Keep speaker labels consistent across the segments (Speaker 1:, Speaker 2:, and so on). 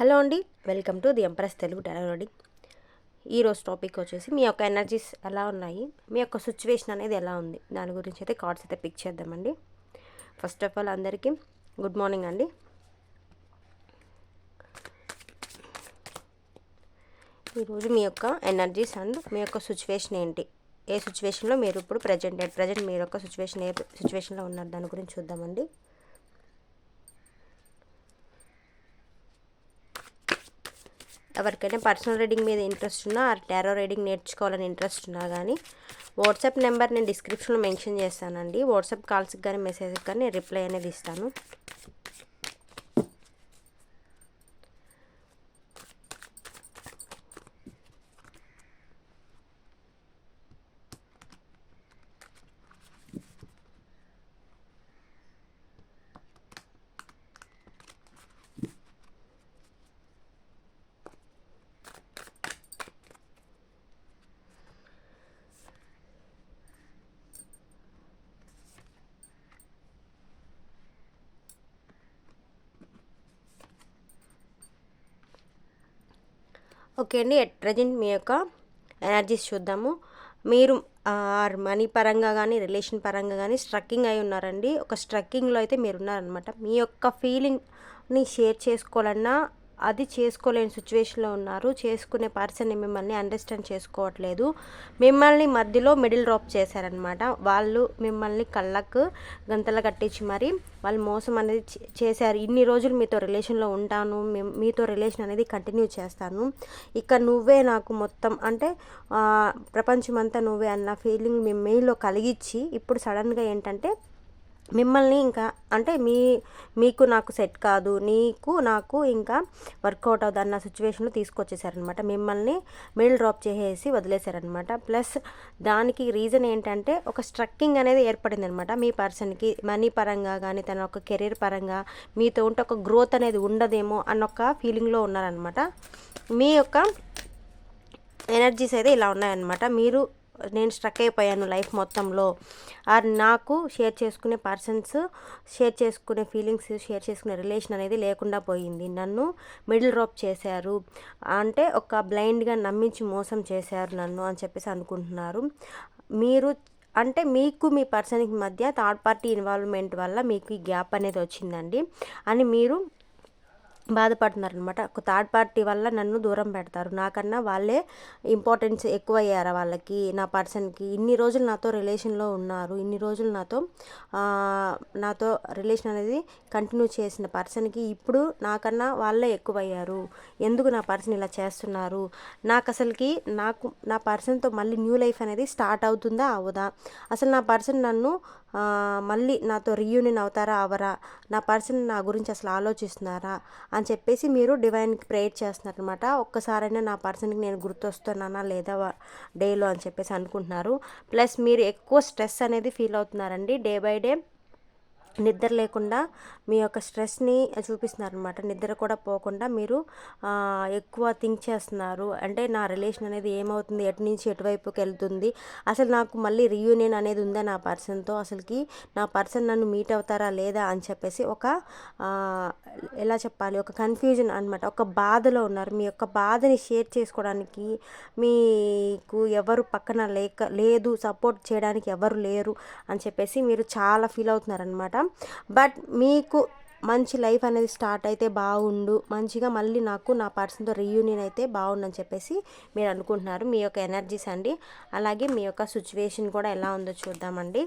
Speaker 1: Hello అండి welcome to the Empress Telugu టెలరోడి ఈరోజు topic వచ్చేసి మీ యొక్క ఎనర్జీస్ ఎలా ఉన్నాయి మీ యొక్క సిచ్యువేషన్ అనేది ఎలా ఉంది దాని గురించి అయితే కార్డ్స్ అయితే పిక్ చేద్దామండి. ఫస్ట్ ఆఫ్ ఆల్ అందరికీ గుడ్ మార్నింగ్ అండి. ఈరోజు మీ యొక్క ఎనర్జీస్ అండ్ మీ యొక్క సిచ్యువేషన్ ఏంటి ఏ సిచ్యువేషన్లో మీరు ఇప్పుడు ప్రజెంట్ ఎట్ ప్రజెంట్ మీ యొక్క సిచ్యువేషన్ ఏ సిచ్యువేషన్లో ఉన్నారు దాని గురించి చూద్దామండి. ఎవరికైనా పర్సనల్ రీడింగ్ మీద ఇంట్రెస్ట్ ఉన్నా ఆ టారో రీడింగ్ నేర్చుకోవాలని ఇంట్రెస్ట్ ఉన్నా కానీ వాట్సాప్ నెంబర్ నేను డిస్క్రిప్షన్లో మెన్షన్ చేస్తానండి. వాట్సాప్ కాల్స్కి కానీ మెసేజ్కి కానీ నేను రిప్లై అనేది ఇస్తాను. ఓకే అండి. ఎట్ ప్రజెంట్ మీ యొక్క ఎనర్జీస్ చూద్దాము. మీరు ఆర్ మనీ పరంగా కానీ రిలేషన్ పరంగా కానీ స్ట్రక్కింగ్ అయి ఉన్నారండి. ఒక స్ట్రక్కింగ్లో అయితే మీరు ఉన్నారనమాట మీ యొక్క ఫీలింగ్ని షేర్ చేసుకోవాలన్నా అది చేసుకోలేని సిచ్యువేషన్లో ఉన్నారు. చేసుకునే పర్సన్ మిమ్మల్ని అండర్స్టాండ్ చేసుకోవట్లేదు. మిమ్మల్ని మధ్యలో మిడిల్ డ్రాప్ చేశారనమాట వాళ్ళు మిమ్మల్ని కళ్ళకు గంతలు కట్టించి మరి వాళ్ళు మోసం అనేది చేశారు. ఇన్ని రోజులు మీతో రిలేషన్లో ఉంటాను. మీతో రిలేషన్ అనేది కంటిన్యూ చేస్తాను. ఇక నువ్వే నాకు మొత్తం అంటే ప్రపంచమంతా నువ్వే అన్న ఫీలింగ్ మీ మెయిల్లో కలిగించి ఇప్పుడు సడన్గా ఏంటంటే మిమ్మల్ని ఇంకా అంటే మీ మీకు నాకు సెట్ కాదు నీకు నాకు ఇంకా వర్కౌట్ అవుతుంది అన్న సిచ్యువేషన్లో తీసుకొచ్చేసారనమాట మిమ్మల్ని మిడిల్ డ్రాప్ చేసేసి వదిలేశారనమాట ప్లస్ దానికి రీజన్ ఏంటంటే ఒక స్ట్రక్కింగ్ అనేది ఏర్పడింది అనమాట మీ పర్సన్కి మనీ పరంగా కానీ తన ఒక కెరీర్ పరంగా మీతో ఉంటే ఒక గ్రోత్ అనేది ఉండదేమో అన్న ఒక ఫీలింగ్లో ఉన్నారనమాట మీ యొక్క ఎనర్జీస్ అయితే ఇలా ఉన్నాయన్నమాట. మీరు నేను స్ట్రక్ అయిపోయాను లైఫ్ మొత్తంలో. ఆర్ నాకు షేర్ చేసుకునే పర్సన్స్ షేర్ చేసుకునే ఫీలింగ్స్ షేర్ చేసుకునే రిలేషన్ అనేది లేకుండా పోయింది. నన్ను మిడిల్ డ్రాప్ చేశారు. అంటే ఒక బ్లైండ్గా నమ్మించి మోసం చేశారు నన్ను అని చెప్పేసి అనుకుంటున్నారు. మీరు అంటే మీకు మీ పర్సన్కి మధ్య థర్డ్ పార్టీ ఇన్వాల్వ్మెంట్ వల్ల మీకు ఈ గ్యాప్ అనేది వచ్చిందండి. అని మీరు బాధపడుతున్నారనమాట. ఒక థర్డ్ పార్టీ వల్ల నన్ను దూరం పెడతారు. నాకన్నా వాళ్ళే ఇంపార్టెన్స్ ఎక్కువ అయ్యారా వాళ్ళకి నా పర్సన్కి ఇన్ని రోజులు నాతో రిలేషన్లో ఉన్నారు. ఇన్ని రోజులు నాతో నాతో రిలేషన్ అనేది కంటిన్యూ చేసిన పర్సన్కి ఇప్పుడు నాకన్నా వాళ్ళే ఎక్కువ అయ్యారు ఎందుకు నా పర్సన్ ఇలా చేస్తున్నారు? నాకు అసలుకి నాకు నా పర్సన్తో మళ్ళీ న్యూ లైఫ్ అనేది స్టార్ట్ అవుతుందా? అవదా? అసలు నా పర్సన్ నన్ను మళ్ళీ నాతో రీయూనియన్ అవుతారా అవరా? నా పర్సన్ నా గురించి అసలు ఆలోచిస్తున్నారా? అని చెప్పేసి మీరు డివైన్కి ప్రేయర్ చేస్తున్నారనమాట ఒక్కసారైనా నా పర్సన్కి నేను గుర్తొస్తున్నానా లేదా డేలో అని చెప్పేసి అనుకుంటున్నారు. ప్లస్ మీరు ఎక్కువ స్ట్రెస్ అనేది ఫీల్ అవుతున్నారండి. డే బై డే నిద్ర లేకుండా మీ యొక్క స్ట్రెస్ని చూపిస్తున్నారు అనమాట నిద్ర కూడా పోకుండా మీరు ఎక్కువ థింక్ చేస్తున్నారు. అంటే నా రిలేషన్ అనేది ఏమవుతుంది ఎటు నుంచి ఎటువైపుకి వెళ్తుంది? అసలు నాకు మళ్ళీ రీయూనియన్ అనేది ఉందా నా పర్సన్తో? అసలుకి నా పర్సన్ నన్ను మీట్ అవుతారా లేదా అని చెప్పేసి ఒక ఎలా చెప్పాలి? ఒక కన్ఫ్యూజన్ అనమాట ఒక బాధలో ఉన్నారు. మీ యొక్క బాధని షేర్ చేసుకోవడానికి మీకు ఎవరు పక్కన లేక లేదు సపోర్ట్ చేయడానికి ఎవరు లేరు అని చెప్పేసి మీరు చాలా ఫీల్ అవుతున్నారనమాట బట్ మీకు మంచి లైఫ్ అనేది స్టార్ట్ అయితే బాగుండు. మంచిగా మళ్ళీ నాకు నా పర్సన్తో రీయూనియన్ అయితే బాగుండని చెప్పేసి మీరు అనుకుంటున్నారు. మీ యొక్క ఎనర్జీస్ అండి. అలాగే మీ యొక్క సిచ్యువేషన్ కూడా ఎలా ఉందో చూద్దామండి.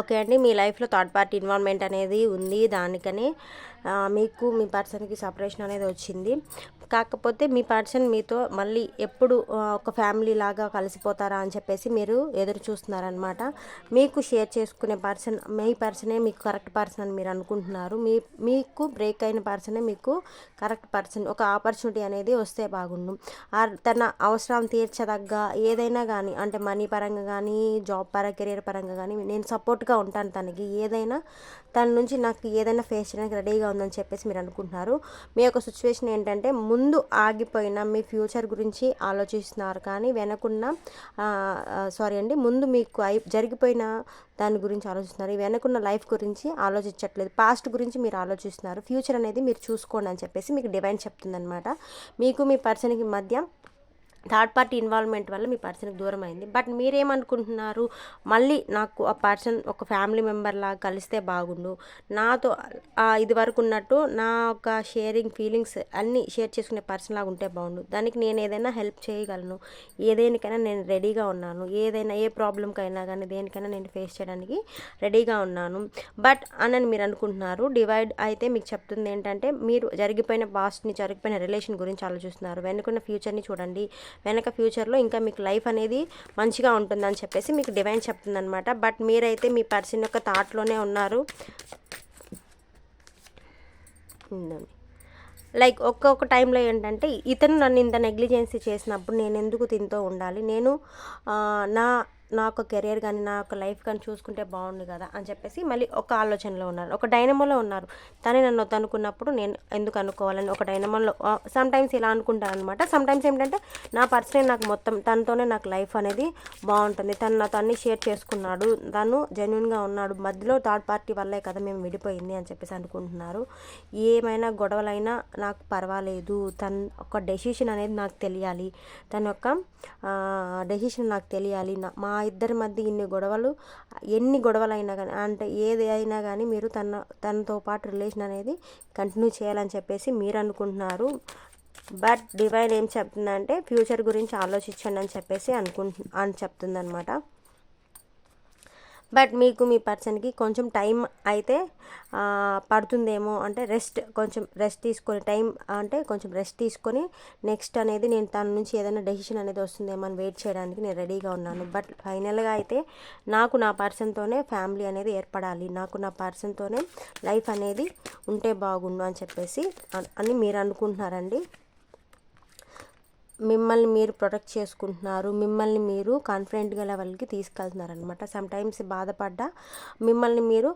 Speaker 1: ఓకే అండి. మీ లైఫ్లో థర్డ్ పార్టీ ఇన్వాల్వ్మెంట్ అనేది ఉంది. దానికని మీకు మీ పర్సన్కి సపరేషన్ అనేది వచ్చింది. కాకపోతే మీ పర్సన్ మీతో మళ్ళీ ఎప్పుడు ఒక ఫ్యామిలీ లాగా కలిసిపోతారా అని చెప్పేసి మీరు ఎదురు చూస్తున్నారనమాట మీకు షేర్ చేసుకునే పర్సన్ మీ పర్సనే మీకు కరెక్ట్ పర్సన్ అని మీరు అనుకుంటున్నారు. మీ మీకు బ్రేక్ అయిన పర్సనే మీకు కరెక్ట్ పర్సన్ ఒక ఆపర్చునిటీ అనేది వస్తే బాగుండు. తన అవసరం తీర్చదగ్గ ఏదైనా కానీ అంటే మనీ పరంగా కానీ జాబ్ పరంగా కెరీర్ పరంగా కానీ నేను సపోర్ట్గా ఉంటాను తనకి. ఏదైనా తన నుంచి నాకు ఏదైనా ఫేస్ చేయడానికి రెడీగా ఉందని చెప్పేసి మీరు అనుకుంటున్నారు. మీ యొక్క సిచ్యువేషన్ ఏంటంటే ముందు ముందు ఆగిపోయిన మీ ఫ్యూచర్ గురించి ఆలోచిస్తున్నారు. కానీ వెనకున్న సారీ అండి ముందు మీకు అయి జరిగిపోయిన దాని గురించి ఆలోచిస్తున్నారు. వెనకున్న లైఫ్ గురించి ఆలోచించట్లేదు. పాస్ట్ గురించి మీరు ఆలోచిస్తున్నారు. ఫ్యూచర్ అనేది మీరు చూసుకోండి అని చెప్పేసి మీకు డివైన్ చెప్తుందనమాట మీకు మీ పర్సన్కి మధ్య థర్డ్ పార్టీ ఇన్వాల్వ్మెంట్ వల్ల మీ పర్సన్కి దూరం అయింది బట్ మీరేమనుకుంటున్నారు? మళ్ళీ నాకు ఆ పర్సన్ ఒక ఫ్యామిలీ మెంబర్ లాగా కలిస్తే బాగుండు. నాతో ఇది వరకు ఉన్నట్టు నా ఒక షేరింగ్ ఫీలింగ్స్ అన్నీ షేర్ చేసుకునే పర్సన్ లాగా ఉంటే బాగుండు. దానికి నేను ఏదైనా హెల్ప్ చేయగలను. ఏదేనికైనా నేను రెడీగా ఉన్నాను. ఏదైనా ఏ ప్రాబ్లంకైనా కానీ దేనికైనా నేను ఫేస్ చేయడానికి రెడీగా ఉన్నాను. బట్ అని మీరు అనుకుంటున్నారు? డివైడ్ అయితే మీకు చెప్తుంది ఏంటంటే మీరు జరిగిపోయిన పాస్ట్ని జరిగిపోయిన రిలేషన్ గురించి ఆలోచిస్తున్నారు. వెనుకున్న ఫ్యూచర్ని చూడండి. వెనక ఫ్యూచర్లో ఇంకా మీకు లైఫ్ అనేది మంచిగా ఉంటుందని చెప్పేసి మీకు డివైన్ చెప్తుందనమాట బట్ మీరైతే మీ పర్సన్ యొక్క థాట్లోనే ఉన్నారు. లైక్ ఒక్కొక్క టైంలో ఏంటంటే ఇతను నన్ను ఇంత నెగ్లిజెన్సీ చేసినప్పుడు నేను ఎందుకు తింటూ ఉండాలి? నేను నా నా ఒక కెరియర్ కానీ నా యొక్క లైఫ్ కానీ చూసుకుంటే బాగుండు కదా అని చెప్పేసి మళ్ళీ ఒక ఆలోచనలో ఉన్నారు. ఒక డైనమోలో ఉన్నారు. తనే నన్ను వద్దనుకున్నప్పుడు నేను ఎందుకు అనుకోవాలని ఒక డైనమోలో సమ్ టైమ్స్ ఇలా అనుకుంటాను అనమాట సమ్ టైమ్స్ ఏంటంటే నా పర్సనల్ నాకు మొత్తం తనతోనే నాకు లైఫ్ అనేది బాగుంటుంది. తను నాతో అన్ని షేర్ చేసుకున్నాడు. తను జెన్యున్గా ఉన్నాడు. మధ్యలో థర్డ్ పార్టీ వల్లే కదా మేము విడిపోయింది అని చెప్పేసి అనుకుంటున్నారు. ఏమైనా గొడవలైనా నాకు పర్వాలేదు. తన ఒక డెసిషన్ అనేది నాకు తెలియాలి. తన యొక్క డెసిషన్ నాకు తెలియాలి. మా ఇద్దరి మధ్య ఇన్ని గొడవలు ఎన్ని గొడవలు అయినా కానీ అంటే ఏది అయినా కానీ మీరు తన తనతో పాటు రిలేషన్ అనేది కంటిన్యూ చేయాలని చెప్పేసి మీరు అనుకుంటున్నారు. బట్ డివైన్ ఏం చెప్తుందంటే ఫ్యూచర్ గురించి ఆలోచించండి అని చెప్పేసి అనుకుంటు అని చెప్తుందనమాట బట్ మీకు మీ పర్సన్కి కొంచెం టైం అయితే పడుతుందేమో అంటే రెస్ట్ కొంచెం రెస్ట్ తీసుకొని టైం అంటే కొంచెం రెస్ట్ తీసుకొని నెక్స్ట్ అనేది నేను తన నుంచి ఏదైనా డెసిషన్ అనేది వస్తుందేమో అని వెయిట్ చేయడానికి నేను రెడీగా ఉన్నాను. బట్ ఫైనల్గా అయితే నాకు నా పర్సన్తోనే ఫ్యామిలీ అనేది ఏర్పడాలి. నాకు నా పర్సన్తోనే లైఫ్ అనేది ఉంటే బాగుండు అని చెప్పేసి అని మీరు అనుకుంటున్నారండి. మిమ్మల్ని మీరు ప్రొటెక్ట్ చేసుకుంటున్నారు మిమ్మల్ని మీరు కాన్ఫిడెంట్గా లెవెల్కి తీసుకెళ్తున్నారు అనమాట సమ్టైమ్స్ బాధపడ్డా మిమ్మల్ని మీరు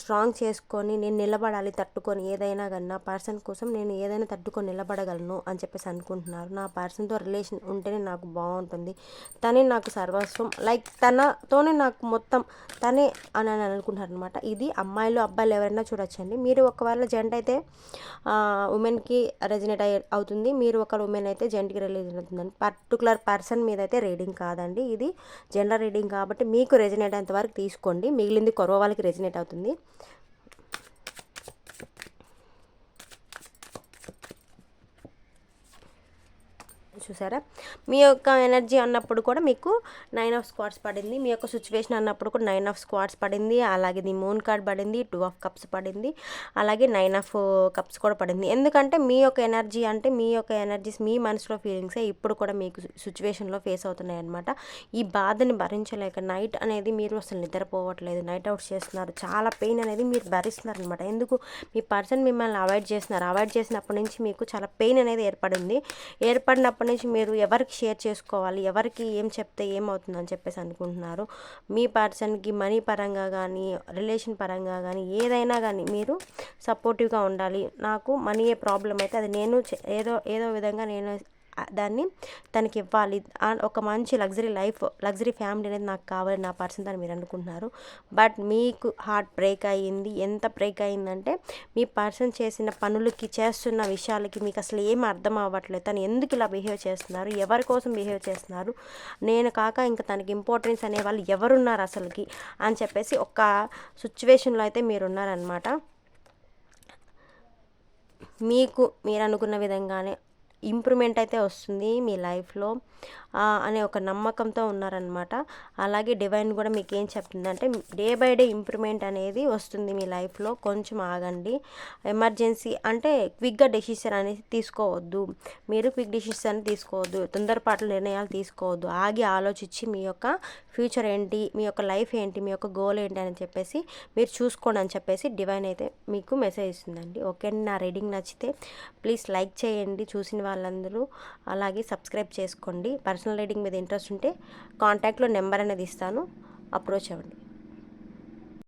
Speaker 1: స్ట్రాంగ్ చేసుకొని నేను నిలబడాలి తట్టుకొని ఏదైనా కానీ నా పర్సన్ కోసం నేను ఏదైనా తట్టుకొని నిలబడగలను అని చెప్పేసి అనుకుంటున్నారు. నా పర్సన్తో రిలేషన్ ఉంటేనే నాకు బాగుంటుంది. తనే నాకు సర్వస్వం లైక్ తనతోనే నాకు మొత్తం తనే అని అని అనుకుంటున్నారు అనమాట ఇది అమ్మాయిలు అబ్బాయిలు ఎవరైనా చూడొచ్చండి. మీరు ఒకవేళ జెంట్ అయితే ఉమెన్కి రెజినేట్ అవుతుంది. మీరు ఒక ఉమెన్ అయితే జెంట్కి రిలీజ్ అవుతుందని పర్టికులర్ పర్సన్ మీద అయితే రీడింగ్ కాదండి. ఇది జనరల్ రీడింగ్ కాబట్టి మీకు రెజినేట్ అయ్యేంత వరకు తీసుకోండి. మిగిలింది కొరవ వాళ్ళకి రెజినేట్ అవుతుంది. చూసారా? మీ యొక్క ఎనర్జీ అన్నప్పుడు కూడా మీకు నైన్ ఆఫ్ స్క్వాడ్స్ పడింది. మీ యొక్క సిచ్యువేషన్ అన్నప్పుడు కూడా నైన్ ఆఫ్ స్క్వాడ్స్ పడింది. అలాగే ది మూన్ కార్డ్ పడింది టూ ఆఫ్ కప్స్ పడింది అలాగే నైన్ ఆఫ్ కప్స్ కూడా పడింది. ఎందుకంటే మీ యొక్క ఎనర్జీ అంటే మీ యొక్క ఎనర్జీస్ మీ మనసులో ఫీలింగ్సే ఇప్పుడు కూడా మీకు సిచ్యువేషన్లో ఫేస్ అవుతున్నాయి అనమాట ఈ బాధని భరించలేక నైట్ అనేది మీరు అసలు నిద్రపోవట్లేదు. నైట్ అవుట్స్ చేస్తున్నారు. చాలా పెయిన్ అనేది మీరు భరిస్తున్నారు అనమాట ఎందుకు? మీ పర్సన్ మిమ్మల్ని అవాయిడ్ చేస్తున్నారు. అవాయిడ్ చేసినప్పటి నుంచి మీకు చాలా పెయిన్ అనేది ఏర్పడింది. ఏర్పడినప్పటి నుంచి మీరు ఎవరికి షేర్ చేసుకోవాలి ఎవరికి ఏం చెప్తే ఏమవుతుందని చెప్పేసి అనుకుంటున్నారు. మీ పర్సన్కి మనీ పరంగా కానీ రిలేషన్ పరంగా కానీ ఏదైనా కానీ మీరు సపోర్టివ్గా ఉండాలి. నాకు మనీ ఏ ప్రాబ్లం అయితే అది నేను ఏదో ఏదో విధంగా నేను దాన్ని తనకి ఇవ్వాలి. ఒక మంచి లగ్జరీ లైఫ్ లగ్జరీ ఫ్యామిలీ అనేది నాకు కావాలి నా పర్సన్ అని మీరు అనుకుంటున్నారు. బట్ మీకు హార్ట్ బ్రేక్ అయ్యింది. ఎంత బ్రేక్ అయ్యిందంటే మీ పర్సన్ చేసిన పనులకి చేస్తున్న విషయాలకి మీకు అసలు ఏం అర్థం అవ్వట్లేదు. తను ఎందుకు ఇలా బిహేవ్ చేస్తున్నారు? ఎవరి కోసం బిహేవ్ చేస్తున్నారు? నేను కాక ఇంకా తనకి ఇంపార్టెన్స్ అనే వాళ్ళు ఎవరున్నారు అసలుకి? అని చెప్పేసి ఒక సిచ్యువేషన్లో అయితే మీరున్నారనమాట మీకు మీరు అనుకున్న విధంగానే ఇంప్రూవ్మెంట్ అయితే వస్తుంది మీ లైఫ్లో. అనే ఒక నమ్మకంతో ఉన్నారనమాట అలాగే డివైన్ కూడా మీకు ఏం చెప్తుందంటే డే బై డే ఇంప్రూవ్మెంట్ అనేది వస్తుంది మీ లైఫ్లో కొంచెం ఆగండి. ఎమర్జెన్సీ అంటే క్విక్గా డెసిషన్ అనేది తీసుకోవద్దు. మీరు క్విక్ డెసిషన్ తీసుకోవద్దు తొందరపాటు నిర్ణయాలు తీసుకోవద్దు. ఆగి ఆలోచించి మీ యొక్క ఫ్యూచర్ ఏంటి మీ యొక్క లైఫ్ ఏంటి మీ యొక్క గోల్ ఏంటి అని చెప్పేసి మీరు చూసుకోండి అని చెప్పేసి డివైన్ అయితే మీకు మెసేజ్ ఇస్తుందండి. ఓకే అండి నా రీడింగ్ నచ్చితే ప్లీజ్ లైక్ చేయండి చూసిన వాళ్ళందరూ. అలాగే సబ్స్క్రైబ్ చేసుకోండి. పర్సనల్ రైడింగ్ మీద ఇంట్రెస్ట్ ఉంటే కాంటాక్ట్లో నెంబర్ అనేది ఇస్తాను. అప్రోచ్ అవ్వండి.